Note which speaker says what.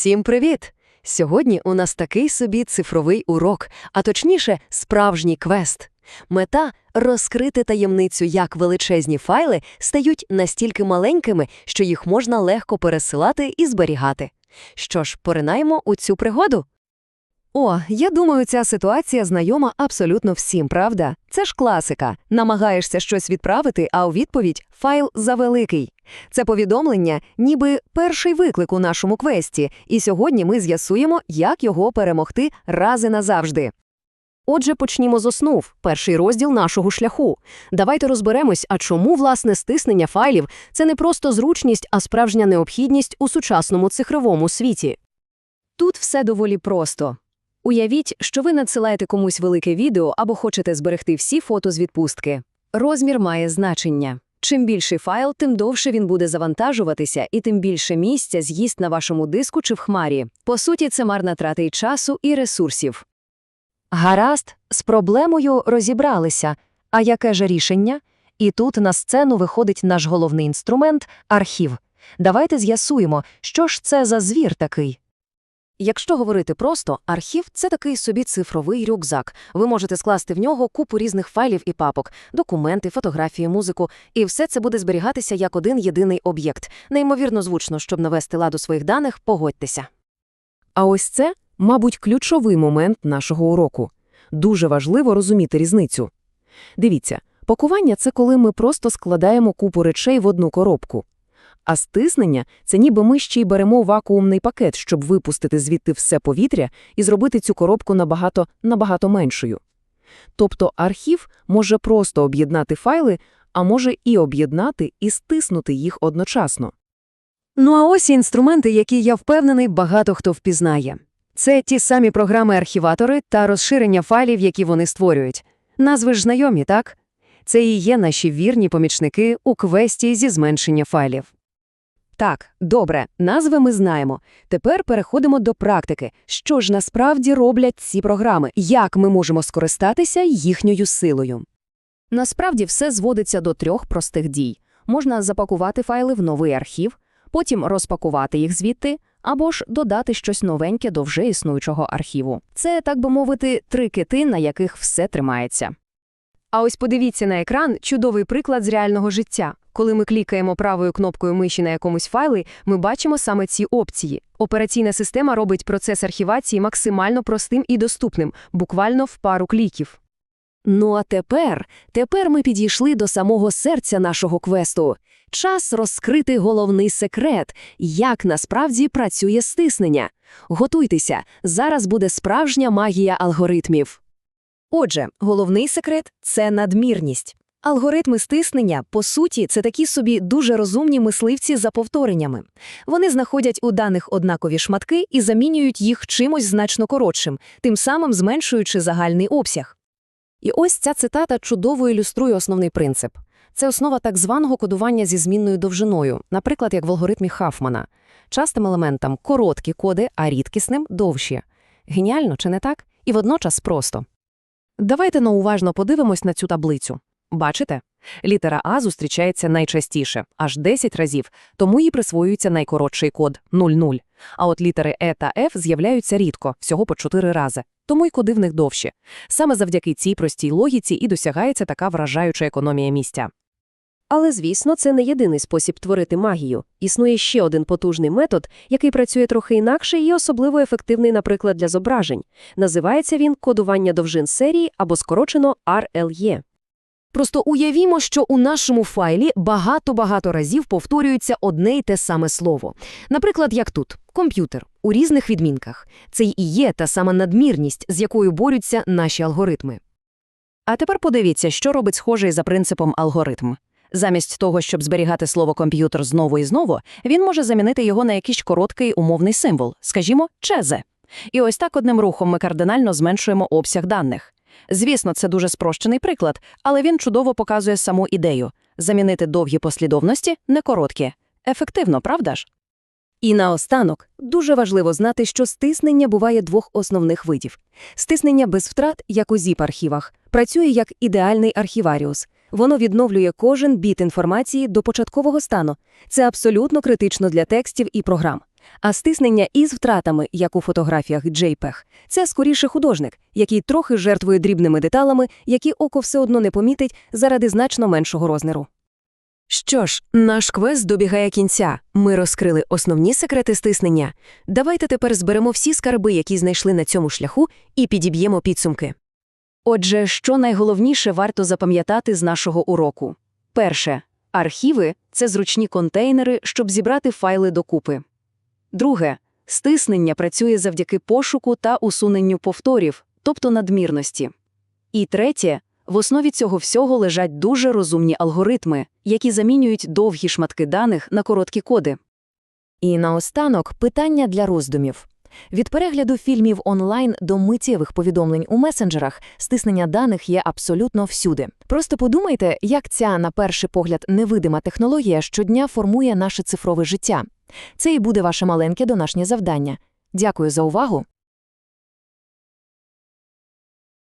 Speaker 1: Всім привіт! Сьогодні у нас такий собі цифровий урок, а точніше, справжній квест. Мета розкрити таємницю, як величезні файли стають настільки маленькими, що їх можна легко пересилати і зберігати. Що ж, поринаємо у цю пригоду. О, я думаю, ця ситуація знайома абсолютно всім, правда? Це ж класика. Намагаєшся щось відправити, а у відповідь файл завеликий. Це повідомлення, ніби перший виклик у нашому квесті, і сьогодні ми з'ясуємо, як його перемогти раз і назавжди. Отже, почнімо з основ, перший розділ нашого шляху. Давайте розберемось, а чому, власне, стиснення файлів – це не просто зручність, а справжня необхідність у сучасному цифровому світі. Тут все доволі просто. Уявіть, що ви надсилаєте комусь велике відео або хочете зберегти всі фото з відпустки. Розмір має значення. Чим більший файл, тим довше він буде завантажуватися, і тим більше місця з'їсть на вашому диску чи в хмарі. По суті, це марна трата і часу, і ресурсів. Гаразд, з проблемою розібралися. А яке ж рішення? І тут на сцену виходить наш головний інструмент – архів. Давайте з'ясуємо, що ж це за звір такий. Якщо говорити просто, архів – це такий собі цифровий рюкзак. Ви можете скласти в нього купу різних файлів і папок, документи, фотографії, музику, і все це буде зберігатися як один єдиний об'єкт. Неймовірно звучно, щоб навести лад у своїх даних, погодьтеся.
Speaker 2: А ось це, мабуть, ключовий момент нашого уроку. Дуже важливо розуміти різницю. Дивіться, пакування – це коли ми просто складаємо купу речей в одну коробку. А стиснення – це ніби ми ще й беремо вакуумний пакет, щоб випустити звідти все повітря і зробити цю коробку набагато, набагато меншою. Тобто архів може просто об'єднати файли, а може і об'єднати, і стиснути їх одночасно.
Speaker 1: Ну а ось інструменти, які, я впевнений, багато хто впізнає. Це ті самі програми-архіватори та розширення файлів, які вони створюють. Назви ж знайомі, так? Це і є наші вірні помічники у квесті зі зменшення файлів. Так, добре, назви ми знаємо. Тепер переходимо до практики. Що ж насправді роблять ці програми? Як ми можемо скористатися їхньою силою? Насправді все зводиться до трьох простих дій. Можна запакувати файли в новий архів, потім розпакувати їх звідти, або ж додати щось новеньке до вже існуючого архіву. Це, так би мовити, три кити, на яких все тримається. А ось подивіться на екран чудовий приклад з реального життя. Коли ми клікаємо правою кнопкою миші на якомусь файлі, ми бачимо саме ці опції. Операційна система робить процес архівації максимально простим і доступним, буквально в пару кліків. Ну а тепер, тепер ми підійшли до самого серця нашого квесту. Час розкрити головний секрет, як насправді працює стиснення. Готуйтеся, зараз буде справжня магія алгоритмів. Отже, головний секрет це надмірність. Алгоритми стиснення, по суті, це такі собі дуже розумні мисливці за повтореннями. Вони знаходять у даних однакові шматки і замінюють їх чимось значно коротшим, тим самим зменшуючи загальний обсяг. І ось ця цитата чудово ілюструє основний принцип. Це основа так званого кодування зі змінною довжиною, наприклад, як в алгоритмі Хафмана. Частим елементам короткі коди, а рідкісним довші. Геніально, чи не так? І водночас просто. Давайте но уважно подивимось на цю таблицю. Бачите? Літера А зустрічається найчастіше, аж 10 разів, тому їй присвоюється найкоротший код 00. А от літери Е та Ф з'являються рідко, всього по 4 рази, тому й коди в них довші. Саме завдяки цій простій логіці і досягається така вражаюча економія місця. Але, звісно, це не єдиний спосіб творити магію. Існує ще один потужний метод, який працює трохи інакше і особливо ефективний, наприклад, для зображень. Називається він кодування довжин серії або скорочено RLE. Просто уявімо, що у нашому файлі багато-багато разів повторюється одне й те саме слово. Наприклад, як тут комп'ютер у різних відмінках. Це і є та сама надмірність, з якою борються наші алгоритми. А тепер подивіться, що робить схожий за принципом алгоритм. Замість того, щоб зберігати слово комп'ютер знову і знову, він може замінити його на якийсь короткий умовний символ, скажімо, чезе. І ось так одним рухом ми кардинально зменшуємо обсяг даних. Звісно, це дуже спрощений приклад, але він чудово показує саму ідею замінити довгі послідовності на короткі. Ефективно, правда ж? І наостанок дуже важливо знати, що стиснення буває двох основних видів. Стиснення без втрат, як у zip-архівах, працює як ідеальний архіваріус.
Speaker 3: Воно відновлює кожен біт інформації до початкового стану. Це абсолютно критично для текстів і програм. А стиснення із втратами, як у фотографіях JPEG, це скоріше художник, який трохи жертвує дрібними деталями, які око все одно не помітить заради значно меншого розміру.
Speaker 2: Що ж, наш квест добігає кінця. Ми розкрили основні секрети стиснення. Давайте тепер зберемо всі скарби, які знайшли на цьому шляху, і підіб'ємо підсумки.
Speaker 1: Отже, що найголовніше варто запам'ятати з нашого уроку? Перше. Архіви – це зручні контейнери, щоб зібрати файли докупи. Друге. Стиснення працює завдяки пошуку та усуненню повторів, тобто надмірності. І третє. В основі цього всього лежать дуже розумні алгоритми, які замінюють довгі шматки даних на короткі коди.
Speaker 2: І наостанок питання для роздумів. Від перегляду фільмів онлайн до миттєвих повідомлень у месенджерах стиснення даних є абсолютно всюди. Просто подумайте, як ця, на перший погляд, невидима технологія щодня формує наше цифрове життя. Це і буде ваше маленьке домашнє завдання. Дякую за увагу